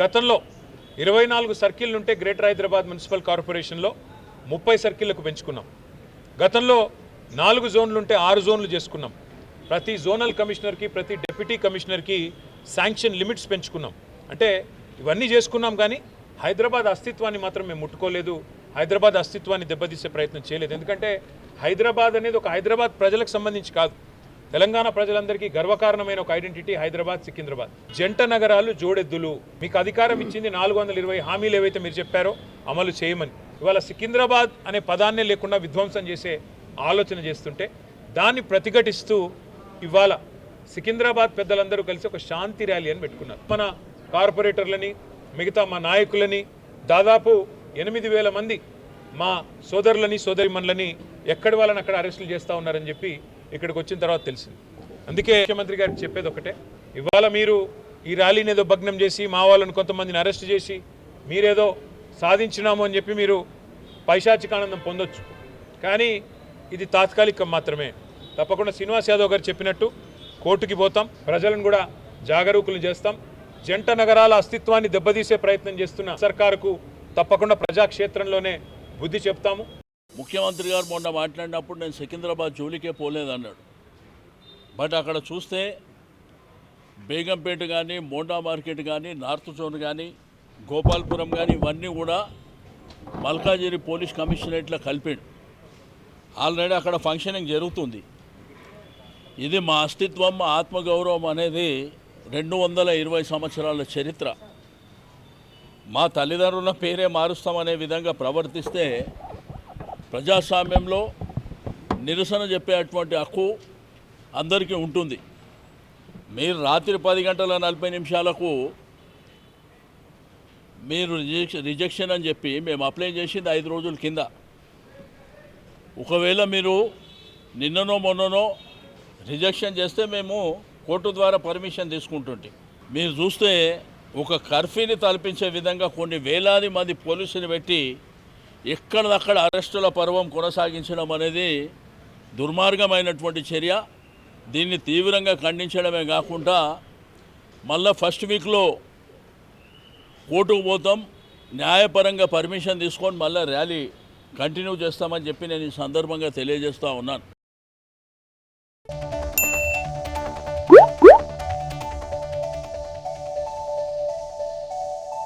గతంలో ఇరవై నాలుగు సర్కిల్ ఉంటే గ్రేటర్ హైదరాబాద్ మున్సిపల్ కార్పొరేషన్లో ముప్పై సర్కిళ్ళకు పెంచుకున్నాం. గతంలో నాలుగు జోన్లు ఉంటే ఆరు జోన్లు చేసుకున్నాం. ప్రతి జోనల్ కమిషనర్కి ప్రతి డిప్యూటీ కమిషనర్కి శాంక్షన్ లిమిట్స్ పెంచుకున్నాం. అంటే ఇవన్నీ చేసుకున్నాం కానీ హైదరాబాద్ అస్తిత్వాన్ని మాత్రం మేము ముట్టుకోలేదు. హైదరాబాద్ అస్తిత్వాన్ని దెబ్బతీసే ప్రయత్నం చేయలేదు. ఎందుకంటే హైదరాబాద్ అనేది ఒక హైదరాబాద్ ప్రజలకు సంబంధించి కాదు. తెలంగాణ ప్రజలందరికీ గర్వకారణమైన ఒక ఐడెంటిటీ హైదరాబాద్ సికింద్రాబాద్. జంట నగరాలు జోడెద్దులు. మీకు అధికారం ఇచ్చింది నాలుగు వందల ఇరవై హామీలు ఏవైతే మీరు చెప్పారో అమలు చేయమని. ఇవాళ సికింద్రాబాద్ అనే పదాన్నే లేకుండా విధ్వంసం చేసే ఆలోచన చేస్తుంటే దాన్ని ప్రతిఘటిస్తూ ఇవాళ సికింద్రాబాద్ పెద్దలందరూ కలిసి ఒక శాంతి ర్యాలీ అని పెట్టుకున్నారు. మన కార్పొరేటర్లని మిగతా మా నాయకులని దాదాపు ఎనిమిది వేల మంది మా సోదరులని సోదరిమన్లని ఎక్కడి వాళ్ళని అక్కడ అరెస్టులు చేస్తూ ఉన్నారని చెప్పి ఇక్కడికి వచ్చిన తర్వాత తెలిసింది. అందుకే ముఖ్యమంత్రి గారికి చెప్పేది ఒకటే ఇవాళ మీరు ఈ ర్యాలీని ఏదో భగ్నం చేసి మా వాళ్ళని కొంతమందిని అరెస్ట్ చేసి మీరేదో సాధించినాము అని చెప్పి మీరు పైశాచికానందం పొందొచ్చు. కానీ ఇది తాత్కాలికం మాత్రమే. తప్పకుండా శ్రీనివాస్ యాదవ్ గారు చెప్పినట్టు కోర్టుకి పోతాం ప్రజలను కూడా జాగరూకులు చేస్తాం జంట నగరాల అస్తిత్వాన్ని దెబ్బతీసే ప్రయత్నం చేస్తున్న సర్కారుకు తప్పకుండా ప్రజాక్షేత్రంలోనే బుద్ధి చెప్తాము. ముఖ్యమంత్రి గారు మొన్న మాట్లాడినప్పుడు నేను సికింద్రాబాద్ జోలికే పోలేదన్నాడు. బట్ అక్కడ చూస్తే బేగంపేట కానీ మోండా మార్కెట్ కానీ నార్త్ జోన్ కానీ గోపాల్పురం కానీ ఇవన్నీ కూడా మల్కాజిరి పోలీస్ కమిషనరేట్లో కలిపాడు. ఆల్రెడీ అక్కడ ఫంక్షనింగ్ జరుగుతుంది. ఇది మా అస్తిత్వం మా ఆత్మగౌరవం అనేది రెండు వందల ఇరవై సంవత్సరాల చరిత్ర. మా తల్లిదండ్రుల పేరే మారుస్తామనే విధంగా ప్రవర్తిస్తే ప్రజాస్వామ్యంలో నిరసన చెప్పేటువంటి హక్కు అందరికీ ఉంటుంది. మీరు రాత్రి పది గంటల నలభై నిమిషాలకు మీరు రిజెక్షన్ రిజెక్షన్ అని చెప్పి మేము అప్లై చేసింది ఐదు రోజుల కింద. ఒకవేళ మీరు నిన్ననో మొన్ననో రిజెక్షన్ చేస్తే మేము కోర్టు ద్వారా పర్మిషన్ తీసుకుంటుంటే. మీరు చూస్తే ఒక కర్ఫ్యూని తలపించే విధంగా కొన్ని వేలాది మంది పోలీసులు పెట్టి ఎక్కడదక్కడ అరెస్టుల పర్వం కొనసాగించడం అనేది దుర్మార్గమైనటువంటి చర్య. దీన్ని తీవ్రంగా ఖండించడమే కాకుండా మళ్ళా ఫస్ట్ వీక్లో కోర్టుకు పోతాం న్యాయపరంగా పర్మిషన్ తీసుకొని మళ్ళీ ర్యాలీ కంటిన్యూ చేస్తామని చెప్పి నేను ఈ సందర్భంగా తెలియజేస్తూ ఉన్నాను.